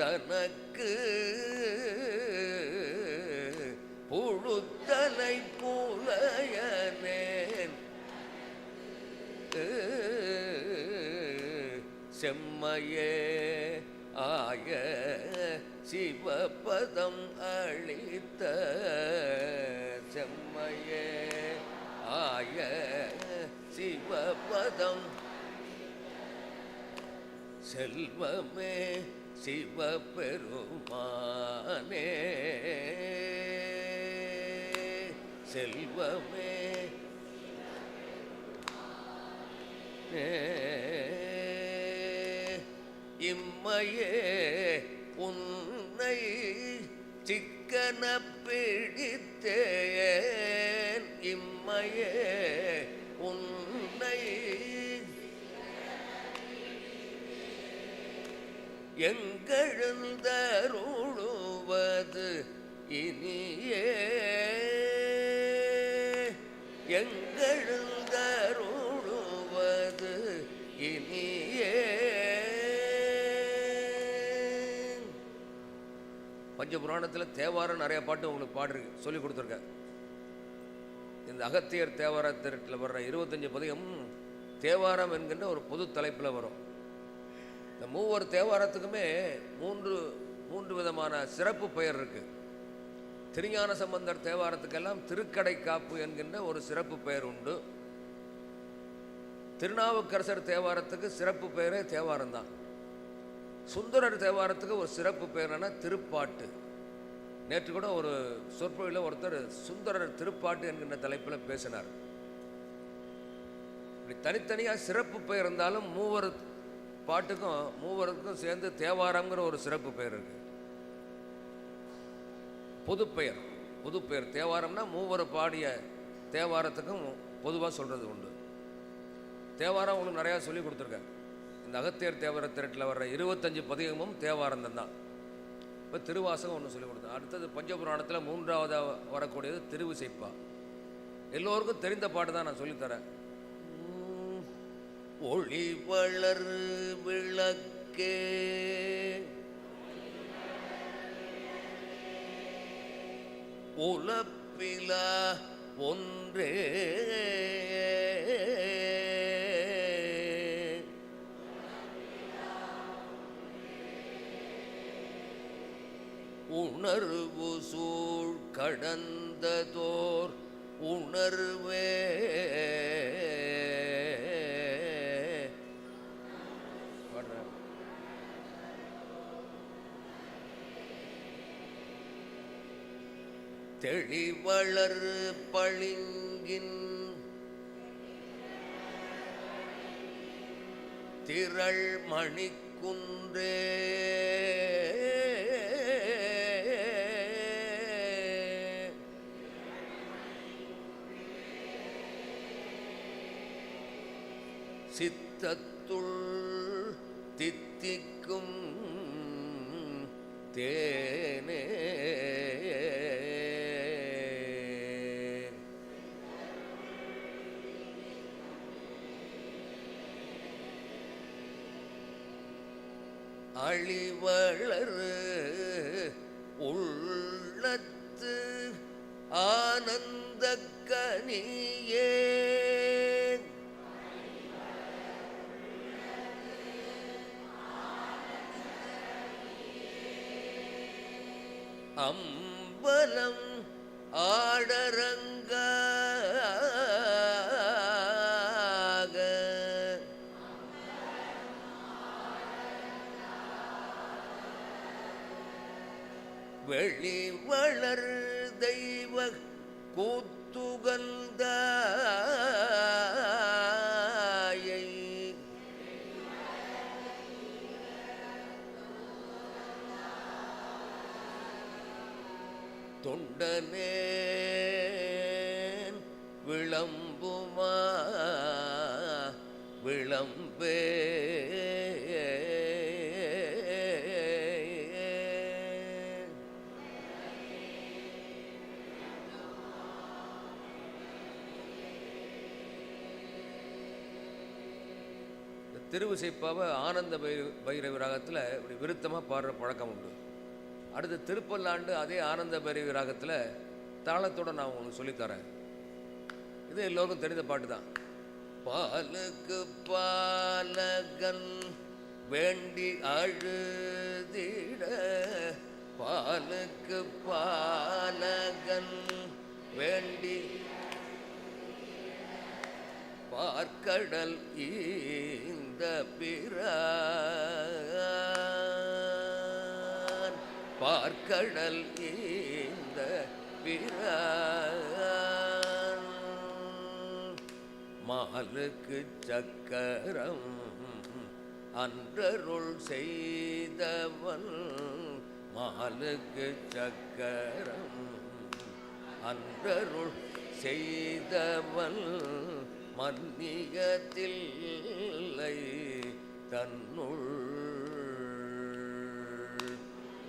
தனக்கு புழுத்தலை போலயனேன். செம்மையே ஆய சிவபதம் அளித்த செம்மையே ஆய சிவபதம். செல்வமே சிவபெருமானே. செல்வமே. இம்மையே உன்னை சிக்கன பிடித்தேன். எங்கெழுந்தருளுவது இனியே. பஞ்சபுராணத்தில் தேவாரம் நிறைய பாட்டு உங்களுக்கு பாடிருக்கு சொல்லி கொடுத்துருக்கேன் இந்த அகத்தியர் தேவாரத்தில் வர்ற இருபத்தஞ்சு பதிகம் தேவாரம் என்கின்ற ஒரு பொது தலைப்பில் வரும். இந்த மூவர் தேவாரத்துக்குமே மூன்று மூன்று விதமான சிறப்பு பெயர் இருக்குது திருஞான சம்பந்தர் தேவாரத்துக்கெல்லாம் திருக்கடை காப்பு என்கின்ற ஒரு சிறப்பு பெயர் உண்டு. திருநாவுக்கரசர் தேவாரத்துக்கு சிறப்பு பெயரே தேவாரம் தான் சுந்தரர் தேவாரத்துக்கு ஒரு சிறப்பு பெயரான திருப்பாட்டு. நேற்று கூட ஒரு சொற்பொழியில் ஒருத்தர் சுந்தரர் திருப்பாட்டு என்கின்ற தலைப்பில் பேசினார். இப்படி தனித்தனியாக சிறப்பு பெயர் இருந்தாலும் மூவர் பாட்டுக்கும் மூவருக்கும் சேர்ந்து தேவாரம்ங்கிற ஒரு சிறப்பு பெயர் இருக்குது பொதுப்பெயர் பொதுப்பெயர். தேவாரம்னா மூவர் பாடிய தேவாரத்துக்கும் பொதுவாக சொல்கிறது உண்டு. தேவாரம் உங்களுக்கு நிறையா சொல்லி கொடுத்துருக்கேன். இந்த அகத்தியர் தேவார திரட்டில் வர்ற இருபத்தஞ்சு பதிகமும் தேவாரம் தான். இப்போ திருவாசகம் ஒன்று சொல்லி கொடுத்தேன். அடுத்தது பஞ்சபுராணத்தில் மூன்றாவதாக வரக்கூடியது திருவிசைப்பா. எல்லோருக்கும் தெரிந்த பாட்டு தான் நான் சொல்லித்தரேன் ஒளி வளர் விளக்கே உலப்பில ஒன்றே. உணர்வு சூழ் கடந்ததோர் உணர்வே. தெளிவளர் பளிங்கின் திரள் மணிக்குன்றே. சித்தத்துள் தித்திக்கும் தேனே. அழிவளரு உள்ளத்து ஆனந்த கனியே. அம்பலம் ஆடரங்க தொண்டனே விளம்புமா? விளம்பே இந்த திருவிசைப்பாவை ஆனந்த பை பைரவி ராகத்தில் இப்படி விருத்தமாக பாடுற பழக்கம் உண்டு. அடுத்து திருப்பல்லாண்டு அதே ஆனந்த பைரவி ராகத்தில் தாளத்தோட நான் உங்களுக்கு சொல்லித்தரேன். இது எல்லோருக்கும் தெரிந்த பாட்டு தான். பாலுக்கு பாலகன் வேண்டி அழுதிட பாலுக்கு பாலகன் வேண்டி பார்க்கடல் இந்த பிற பார்க்கடல் இந்த மாலுக்கு சக்கரம் அன்றருள் செய்தவன் மாலுக்கு சக்கரம் அன்றருள் செய்தவன் மன்னியத்தில் தன்னுள்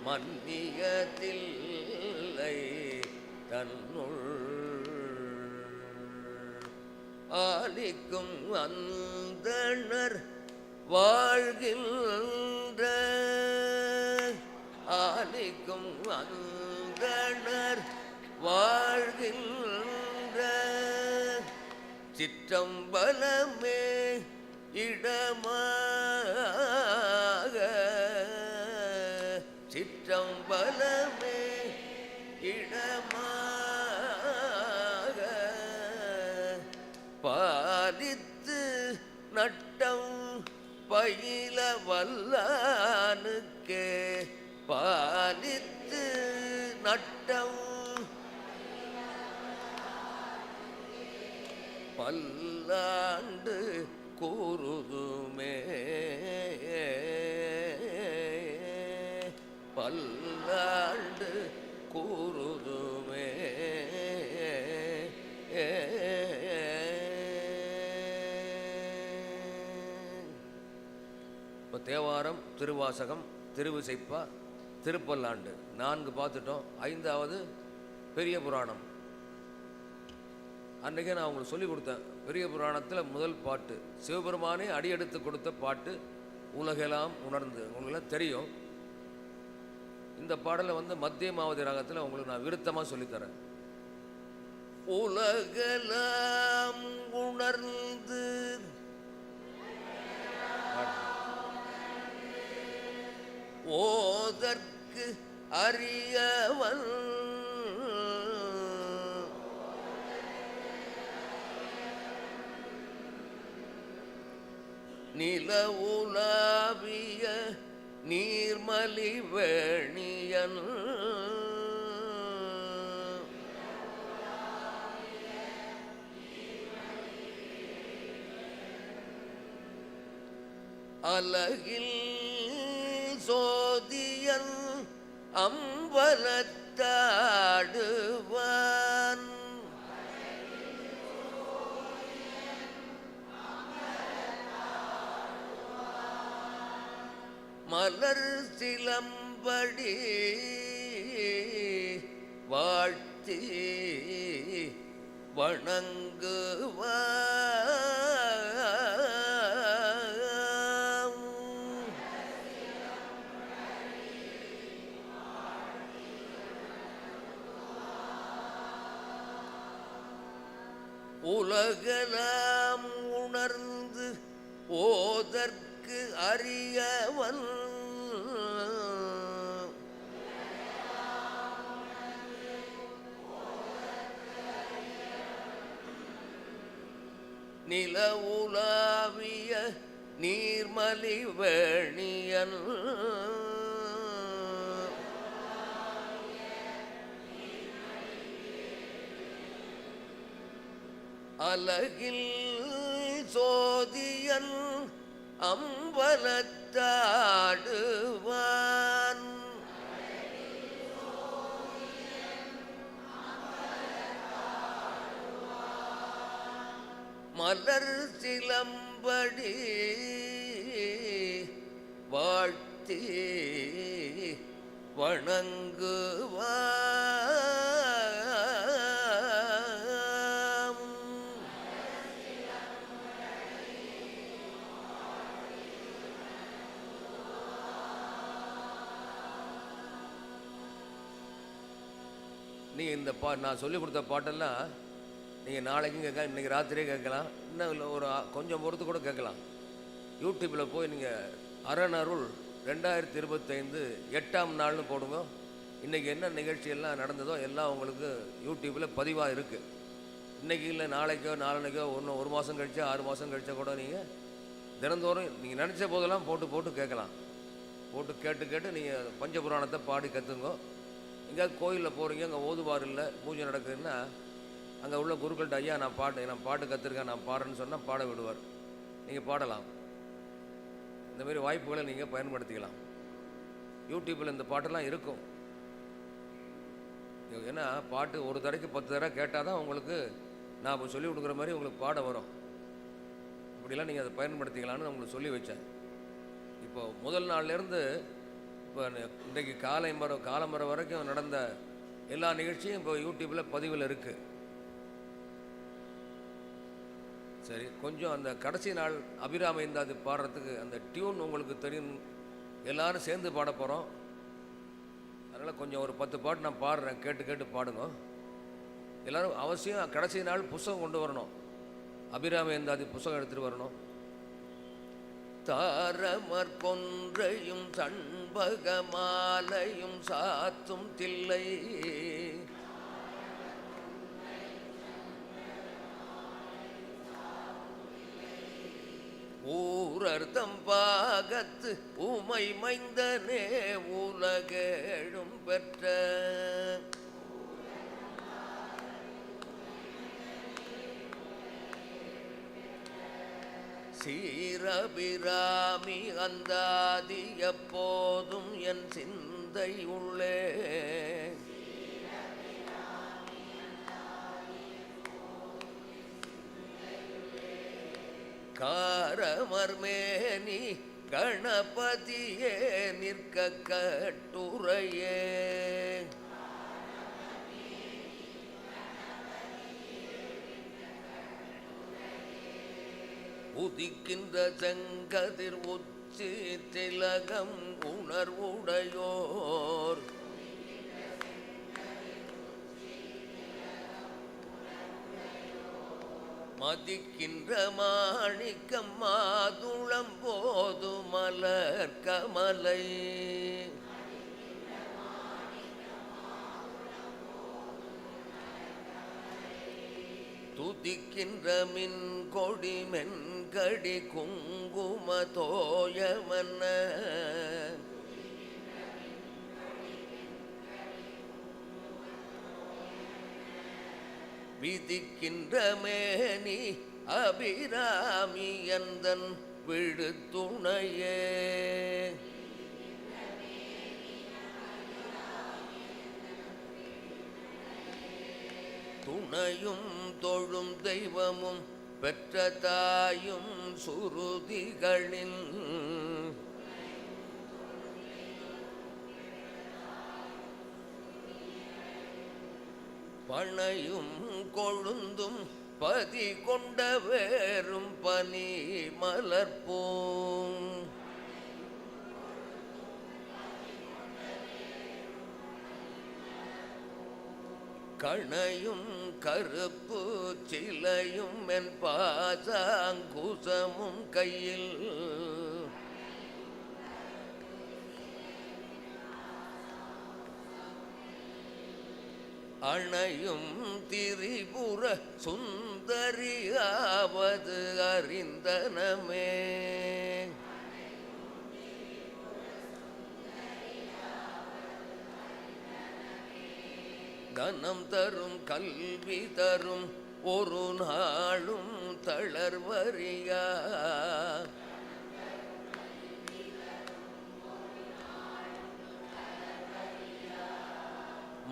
மன்னியதில்லை தன்னுள். ஆலிக்கும் அந்தனர் வாழ்கின்ற. ஆலிக்கும் அந்தனர் வாழ்கின்ற. சிற்றம்பலமே இடமா பல்லாண்டு கூறுதுமே. பல்லாண்டு கூறுதுமே. இப்போ தேவாரம் திருவாசகம் திருவிசைப்பா திருப்பல்லாண்டு. நான்கு பார்த்துட்டோம். ஐந்தாவது பெரிய புராணம். அன்றைக்கே நான் உங்களுக்கு சொல்லி கொடுத்தேன். பெரிய புராணத்தில் முதல் பாட்டு சிவபெருமானே அடியெடுத்து கொடுத்த பாட்டு உலகெல்லாம் உணர்ந்து. உங்களுக்கு தெரியும். இந்த பாடலை வந்து மத்திய மாவதி ராகத்தில் உங்களுக்கு நான் விருத்தமாக சொல்லித்தரேன். உலகெல்லாம் உணர்ந்து. ஓதற்கு அறியவன். நில உலாவிய நீர்மலிவேணியன் அலகில் சோதியன் அம்பலத்தாடுவான். மலர் சிலம்படி வாழ்த்தி வணங்குவான் நில உலாவிய நீர்மலிவேணியல் அலகில் சோதியன் அம்பலத்தாடுவான். மலர் சிலம்படி வாழ்த்தி வணங்குவாம். நீ இந்த பா நான் சொல்லிக் கொடுத்த பாட்டெல்லாம் நீங்கள் நாளைக்கும் கேட்கலாம் இன்றைக்கி ராத்திரியே கேட்கலாம். இன்னும் இல்லை ஒரு கொஞ்சம் பொறுத்து கூட கேட்கலாம். யூடியூப்பில் போய் நீங்கள் அரணருள் ரெண்டாயிரத்தி இருபத்தைந்து எட்டாம் நாள்னு போடுங்க. இன்றைக்கி என்ன நிகழ்ச்சி எல்லாம் நடந்ததோ எல்லாம் உங்களுக்கு யூடியூப்பில் பதிவாக இருக்குது இன்றைக்கி இல்லை நாளைக்கோ நாளன்னைக்கோ ஒன்று ஒரு மாதம் கழிச்சா ஆறு மாதம் கழிச்சா கூட நீங்கள் தினந்தோறும் நீங்கள் நினச்ச போதெல்லாம் போட்டு போட்டு கேட்கலாம். போட்டு கேட்டு கேட்டு நீங்கள் பஞ்சபுராணத்தை பாடி கற்றுங்க எங்கேயாவது கோயிலில் போகிறீங்க அங்கே ஓதுவார் இல்லை பூஜை நடக்குதுன்னா அங்கே உள்ள குருக்கள்கிட்ட ஐயா நான் பாட்டு நான் பாட்டு கற்றுருக்கேன் நான் பாடுறேன்னு சொன்னால் பாட விடுவார். நீங்கள் பாடலாம். இந்தமாரி வாய்ப்புகளை நீங்கள் பயன்படுத்திக்கலாம். யூடியூப்பில் இந்த பாட்டெல்லாம் இருக்கும். ஏன்னா பாட்டு ஒரு தடவைக்கு பத்து தடவை கேட்டால் தான் உங்களுக்கு நான் இப்போ சொல்லி கொடுக்குற மாதிரி உங்களுக்கு பாட வரும். இப்படிலாம் நீங்கள் அதை பயன்படுத்திக்கலாம்னு உங்களுக்கு சொல்லி வச்சேன். இப்போ முதல் நாள்லேருந்து இப்போ இன்றைக்கு காலை மரம் காலம்பரம் வரைக்கும் நடந்த எல்லா நிகழ்ச்சியும் இப்போ யூடியூப்பில் பதிவில் இருக்குது சரி கொஞ்சம் அந்த கடைசி நாள் அபிராம இந்தாது பாடுறதுக்கு அந்த டியூன் உங்களுக்கு தெரியும். எல்லாரும் சேர்ந்து பாட போகிறோம் அதனால் கொஞ்சம் ஒரு பத்து பாட்டு நான் பாடுறேன் கேட்டு கேட்டு பாடுங்க. எல்லாரும் அவசியம் கடைசி நாள் புஸ்தகம் கொண்டு வரணும். அபிராம இந்தாதி புஸ்தகம் எடுத்துகிட்டு வரணும். தாரமர் கொன்றையும் சண்பகமாலையும் சாத்தும் தில்லை. ஊரர்த்தம் பாகத்து உமை மைந்தனே உலகேழும் பெற்ற. சீரபிராமி அந்தாதி எப்போதும் என் சிந்தை உள்ளே. கா காரமர்மேனி கணபதியே நிற்க கட்டுரையே. உதிக்கின்ற செங்கதிர் உச்சி திலகம் உணர்வுடையோர். மதிக்கின்ற மாணிக்கம் மாதுளம் போது மலர் கமலை. துதிக்கின்ற மின் கொடி மென்கடி குங்கும தோயமன்ன. விதிக்கின்ற மேனி அபிராமி எந்தன் விழுத்துணையே. துணையும் தொழும் தெய்வமும் பெற்ற தாயும் சுருதிகளின் பணையும் கொழுந்தும் பதி கொண்ட வேறும் பனி மலர்ப்போம். கணையும் கருப்பு சிலையும் என் பாசாங்குசமும் கையில் அணையும் திரிபுர சுந்தரியாவது அறிந்தனமே. கனம் தரும் கல்வி தரும் ஒரு நாளும் தளர்வறியா.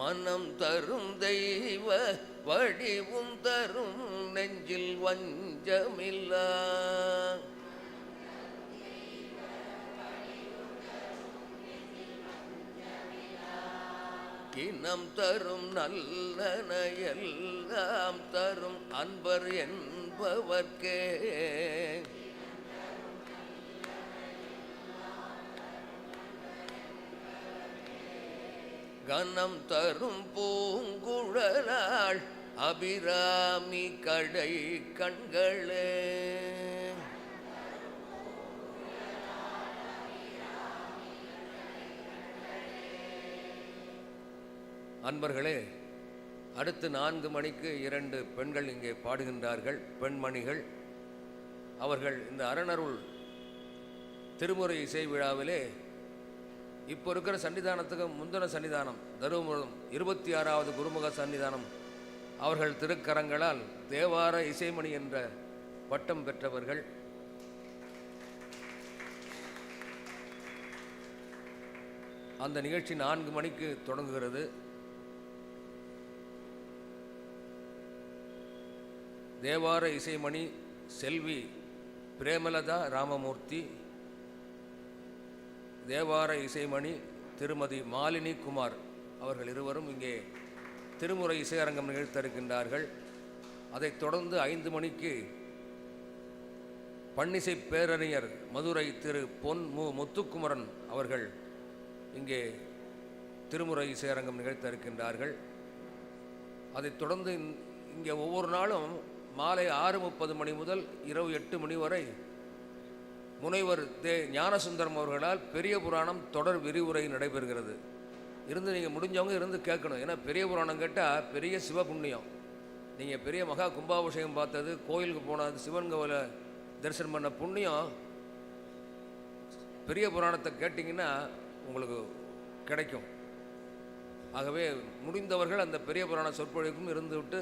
மனம் தரும் தெய்வ வடிவும் தரும் நெஞ்சில் வஞ்சமில்லா. கிணம் தரும் நல்லன எல்லாம் தரும் அன்பர் என்பவர்க்கே. கனம் தரும் பூங்குழலாள் அபிராமி கடை கண்களே. அன்பர்களே அடுத்து நான்கு மணிக்கு இரண்டு பெண்கள் இங்கே பாடுகின்றார்கள் பெண்மணிகள். அவர்கள் இந்த அரணருள் திருமுறை இசை விழாவிலே இப்போ இருக்கிற சன்னிதானத்துக்கு முந்தின சன்னிதானம் தருமபுரம் இருபத்தி ஆறாவது குருமுக சன்னிதானம். அவர்கள் திருக்கரங்களால் தேவார இசைமணி என்ற பட்டம் பெற்றவர்கள். அந்த நிகழ்ச்சி நான்கு மணிக்கு தொடங்குகிறது. தேவார இசைமணி செல்வி பிரேமலதா ராமமூர்த்தி தேவார இசைமணி திருமதி மாலினி குமார் அவர்கள் இருவரும் இங்கே திருமுறை இசையரங்கம் நிகழ்த்திருக்கின்றார்கள் அதைத் தொடர்ந்து ஐந்து மணிக்கு பன்னிசை பேரறிஞர் மதுரை திரு பொன் மு முத்துக்குமரன் அவர்கள் இங்கே திருமுறை இசையரங்கம் நிகழ்த்த இருக்கின்றார்கள் அதைத் தொடர்ந்து இந்- இங்கே ஒவ்வொரு நாளும் மாலை ஆறு முப்பது மணி முதல் இரவு எட்டு மணி வரை முனைவர் தே ஞானசுந்தரம் அவர்களால் பெரிய புராணம் தொடர் விரிவுரை நடைபெறுகிறது. இருந்து நீங்கள் முடிஞ்சவங்க இருந்து கேட்கணும். ஏன்னா பெரிய புராணம் கேட்டால் பெரிய சிவபுண்ணியம். நீங்கள் பெரிய மகா கும்பாபிஷேகம் பார்த்தது கோயிலுக்கு போனது சிவன் கோவில தரிசனம் பண்ண புண்ணியம். பெரிய புராணத்தை கேட்டிங்கன்னா உங்களுக்கு கிடைக்கும். ஆகவே முடிந்தவர்கள் அந்த பெரிய புராண சொற்பொழிவுக்கும் இருந்துவிட்டு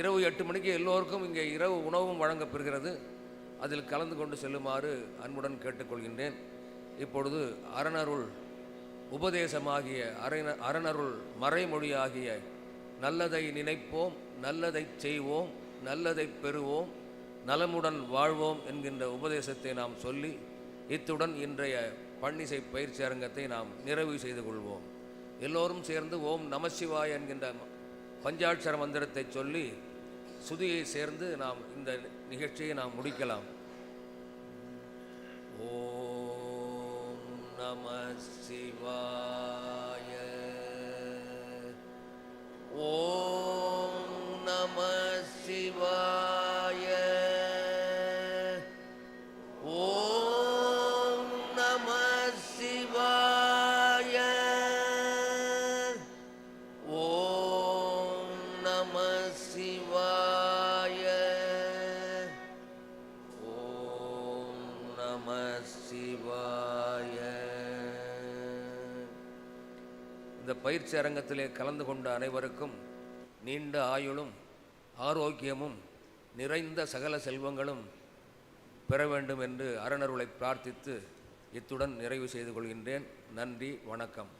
இரவு எட்டு மணிக்கு எல்லோருக்கும் இங்கே இரவு உணவும் வழங்கப்பெறுகிறது அதில் கலந்து கொண்டு செல்லுமாறு அன்புடன் கேட்டுக்கொள்கின்றேன். இப்பொழுது அரணருள் உபதேசமாகிய அரண அரணருள் மறைமொழியாகிய நல்லதை நினைப்போம் நல்லதை செய்வோம் நல்லதை பெறுவோம் நலமுடன் வாழ்வோம் என்கின்ற உபதேசத்தை நாம் சொல்லி இத்துடன் இன்றைய பன்னிசை பயிற்சி அரங்கத்தை நாம் நிறைவு செய்து கொள்வோம். எல்லோரும் சேர்ந்து ஓம் நமசிவாய் என்கின்ற பஞ்சாட்சர மந்திரத்தை சொல்லி சுதியை சேர்ந்து நாம் இந்த நிகழ்ச்சியை நாம் முடிக்கலாம். ஓம் நம சிவாய. ஓம் பயிற்சி அரங்கத்திலே கலந்து கொண்ட அனைவருக்கும் நீண்ட ஆயுளும் ஆரோக்கியமும் நிறைந்த சகல செல்வங்களும் பெற வேண்டும் என்று அரணருளை பிரார்த்தித்து இத்துடன் நிறைவு செய்து கொள்கின்றேன். நன்றி வணக்கம்.